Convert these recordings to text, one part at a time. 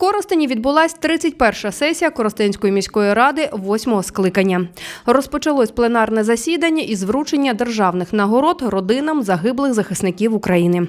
Коростені відбулась 31-ша сесія Коростенської міської ради восьмого скликання. Розпочалось пленарне засідання із вручення державних нагород родинам загиблих захисників України.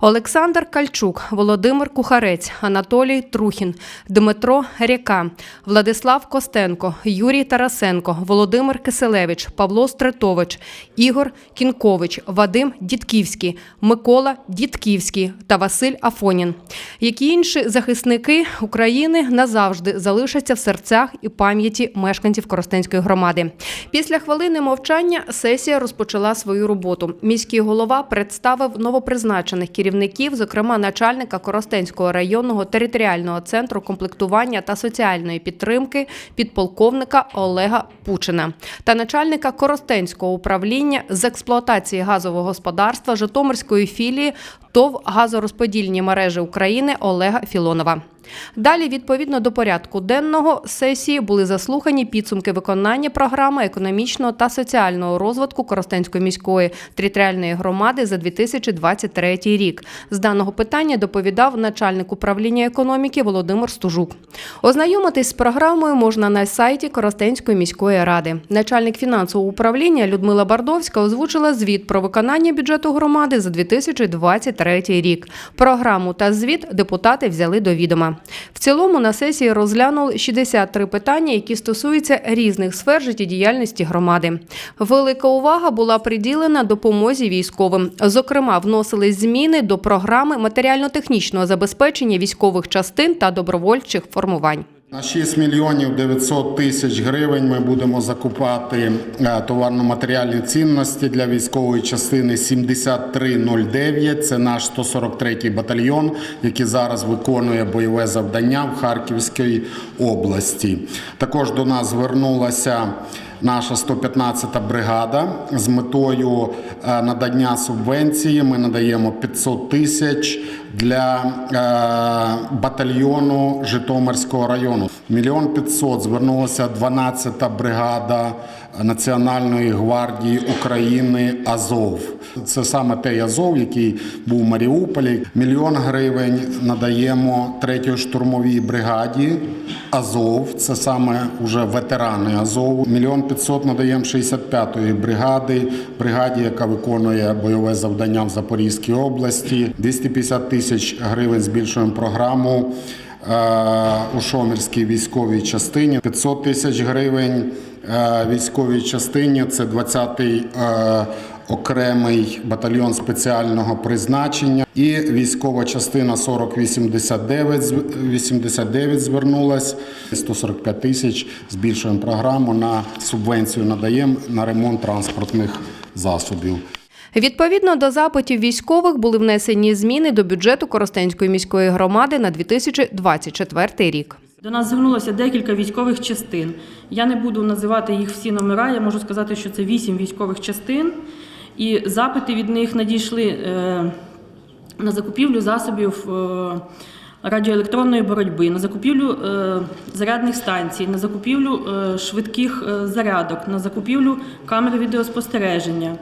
Олександр Кальчук, Володимир Кухарець, Анатолій Трухін, Дмитро Ряка, Владислав Костенко, Юрій Тарасенко, Володимир Киселевич, Павло Стретович, Ігор Кінкович, Вадим Дідківський, Микола Дідківський та Василь Афонін. Які інші захисники України назавжди залишаться в серцях і пам'яті мешканців Коростенської громади. Після хвилини мовчання сесія розпочала свою роботу. Міський голова представив новопризначених керівників, зокрема начальника Коростенського районного територіального центру комплектування та соціальної підтримки підполковника Олега Пучина та начальника Коростенського управління з експлуатації газового господарства Житомирської філії ТОВ газорозподільні мережі України Олега Філонова. Далі, відповідно до порядку денного сесії, були заслухані підсумки виконання програми економічного та соціального розвитку Коростенської міської територіальної громади за 2023 рік. З даного питання доповідав начальник управління економіки Володимир Стужук. Ознайомитись з програмою можна на сайті Коростенської міської ради. Начальник фінансового управління Людмила Бардовська озвучила звіт про виконання бюджету громади за 2023 рік. Програму та звіт депутати взяли до відома. В цілому на сесії розглянули 63 питання, які стосуються різних сфер життєдіяльності громади. Велика увага була приділена допомозі військовим. Зокрема, вносились зміни до програми матеріально-технічного забезпечення військових частин та добровольчих формувань. На 6 мільйонів 900 тисяч гривень ми будемо закупати е, товарно-матеріальні цінності для військової частини 7309. Це наш 143-й батальйон, який зараз виконує бойове завдання в Харківській області. Також до нас звернулася наша 115-та бригада з метою е, надання субвенції. Ми надаємо 500 тисяч для е, батальйону Житомирського району. Мільйон 500 звернулася 12-та бригада Національної гвардії України Азов. Це саме той Азов, який був в Маріуполі. Мільйон гривень надаємо 3-ї штурмовій бригаді Азов. Це саме вже ветерани Азову. Мільйон 500 надаємо 65-ї бригади, бригаді, яка виконує бойове завдання в Запорізькій області. 250 тисяч гривень збільшуємо програму е, у Шомірській військовій частині. 500 тисяч гривень е, військовій частині. Це 20-й е, окремий батальйон спеціального призначення. І військова частина 4089 з- 89 звернулась. 145 тисяч збільшуємо програму на субвенцію надаємо на ремонт транспортних засобів. Відповідно до запитів військових були внесені зміни до бюджету Коростенської міської громади на 2024 рік. До нас звернулося декілька військових частин. Я не буду називати їх всі номера. Я можу сказати, що це вісім військових частин, і запити від них надійшли е, на закупівлю засобів е, радіоелектронної боротьби, на закупівлю е, зарядних станцій, на закупівлю швидких зарядок, на закупівлю камер відеоспостереження.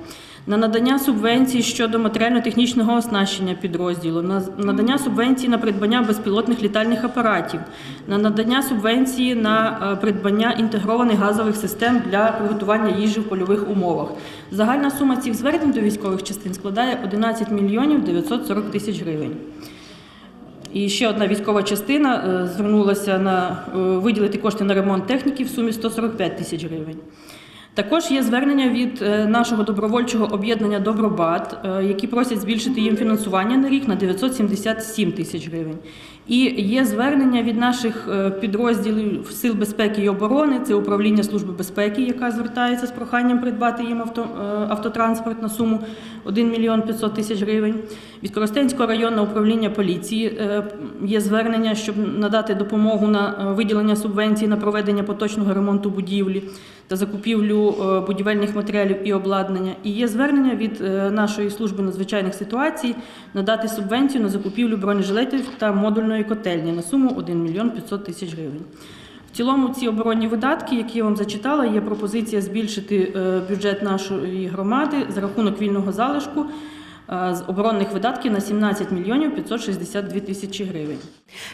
На надання субвенцій щодо матеріально-технічного оснащення підрозділу, на надання субвенції на придбання безпілотних літальних апаратів, на надання субвенції на е, придбання інтегрованих газових систем для приготування їжі в польових умовах. Загальна сума цих звернень до військових частин складає 11 мільйонів 940 тисяч гривень. І ще одна військова частина е, звернулася на е, виділити кошти на ремонт техніки в сумі 145 тисяч гривень. Також є звернення від е, нашого добровольчого об'єднання Добробат, е, які просять збільшити їм фінансування на рік на 977 тисяч гривень. І є звернення від наших е, підрозділів Сил безпеки і оборони, це управління Служби безпеки, яка звертається з проханням придбати їм авто, автотранспорт на суму 1 мільйон 500 тисяч гривень. Від Коростенського районного управління поліції є звернення, щоб надати допомогу на виділення субвенцій на проведення поточного ремонту будівлі та закупівлю е, будівельних матеріалів і обладнання. І є звернення від е, нашої служби надзвичайних ситуацій надати субвенцію на закупівлю бронежилетів та модульної котельні на суму 1 мільйон 500 тисяч гривень. В цілому ці оборонні видатки, які я вам зачитала, є пропозиція збільшити е, бюджет нашої громади за рахунок вільного залишку з оборонних видатків на 17 мільйонів 562 тисячі гривень.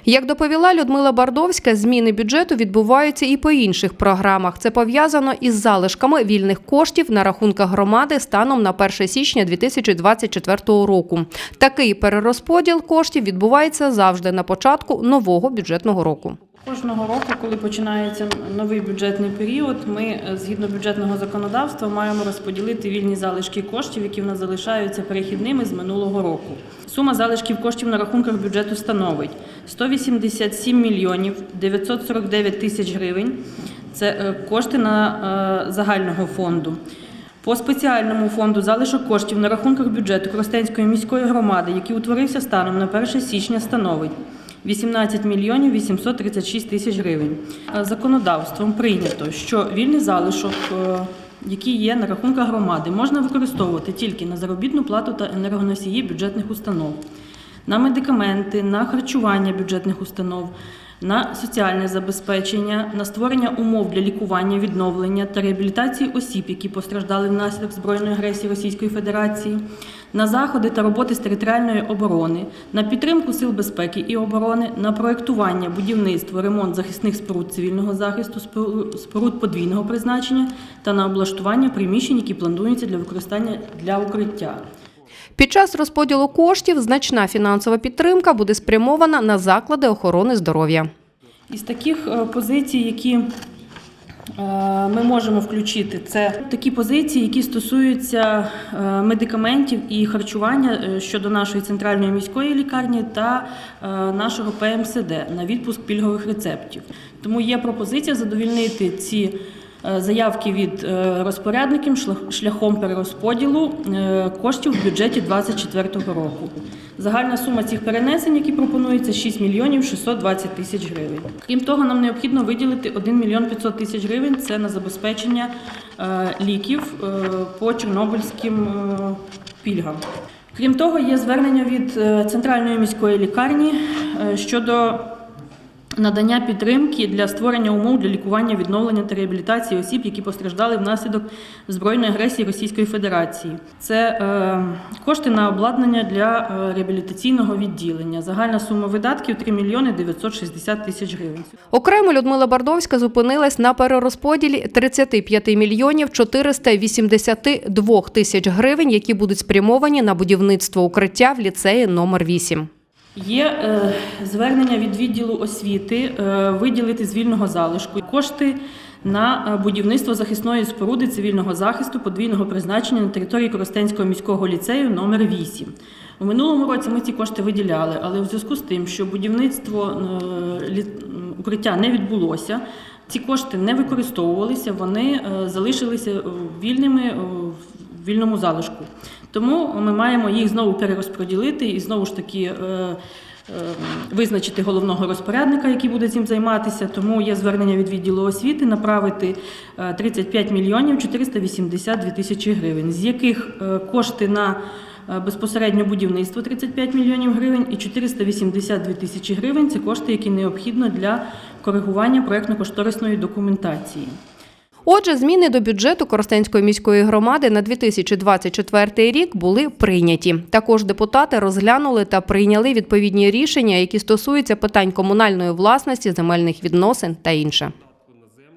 Як доповіла Людмила Бардовська, зміни бюджету відбуваються і по інших програмах. Це пов'язано із залишками вільних коштів на рахунках громади станом на 1 січня 2024 року. Такий перерозподіл коштів відбувається завжди на початку нового бюджетного року. Кожного року, коли починається новий бюджетний період, ми е, згідно бюджетного законодавства маємо розподілити вільні залишки коштів, які в нас залишаються перехідними з минулого року. Сума залишків коштів на рахунках бюджету становить 187 мільйонів 949 тисяч гривень. Це е, кошти на е, загального фонду. По спеціальному фонду залишок коштів на рахунках бюджету Коростенської міської громади, який утворився станом на 1 січня, становить 18 мільйонів 836 тисяч гривень. Е, Законодавством прийнято, що вільний залишок, е, який є на рахунках громади, можна використовувати тільки на заробітну плату та енергоносії бюджетних установ, на медикаменти, на харчування бюджетних установ, на соціальне забезпечення, на створення умов для лікування, відновлення та реабілітації осіб, які постраждали внаслідок збройної агресії Російської Федерації, на заходи та роботи з територіальної оборони, на підтримку сил безпеки і оборони, на проєктування, будівництво, ремонт захисних споруд цивільного захисту, споруд подвійного призначення та на облаштування приміщень, які плануються для використання для укриття. Під час розподілу коштів значна фінансова підтримка буде спрямована на заклади охорони здоров'я. Із таких е, позицій, які ми можемо включити, це такі позиції, які стосуються е, медикаментів і харчування е, щодо нашої центральної міської лікарні та е, нашого ПМСД на відпуск пільгових рецептів. Тому є пропозиція задовільнити ці. Е, Заявки від е, розпорядників шляхом перерозподілу е, коштів в бюджеті 2024 року. Загальна сума цих перенесень, які пропонуються, 6 мільйонів 620 тисяч гривень. Крім того, нам необхідно виділити 1 мільйон 500 тисяч гривень. Це на забезпечення ліків по чорнобильським пільгам. Крім того, є звернення від центральної міської лікарні щодо надання підтримки для створення умов для лікування, відновлення та реабілітації осіб, які постраждали внаслідок збройної агресії Російської Федерації. Це е, кошти на обладнання для е, реабілітаційного відділення. Загальна сума видатків 3 мільйони 960 тисяч гривень. Окремо Людмила Бардовська зупинилась на перерозподілі 35 мільйонів 482 тисяч гривень, які будуть спрямовані на будівництво укриття в ліцеї номер 8. Є е, звернення від відділу освіти е, виділити з вільного залишку кошти на е, будівництво захисної споруди цивільного захисту подвійного призначення на території Коростенського міського ліцею номер 8. У минулому році ми ці кошти виділяли, але в зв'язку з тим, що будівництво е, укриття не відбулося, ці кошти не використовувалися, вони е, залишилися вільними е, вільному залишку. Тому ми маємо їх знову перерозподілити і знову ж таки е, е, визначити головного розпорядника, який буде цим займатися. Тому є звернення від відділу освіти направити е, 35 мільйонів 482 тисячі гривень, з яких е, кошти на е, безпосередньо будівництво 35 мільйонів гривень і 482 тисячі гривень це кошти, які необхідно для коригування проєктно-кошторисної документації. Отже, зміни до бюджету Коростенської міської громади на 2024 рік були прийняті. Також депутати розглянули та прийняли відповідні рішення, які стосуються питань комунальної власності, земельних відносин та інше.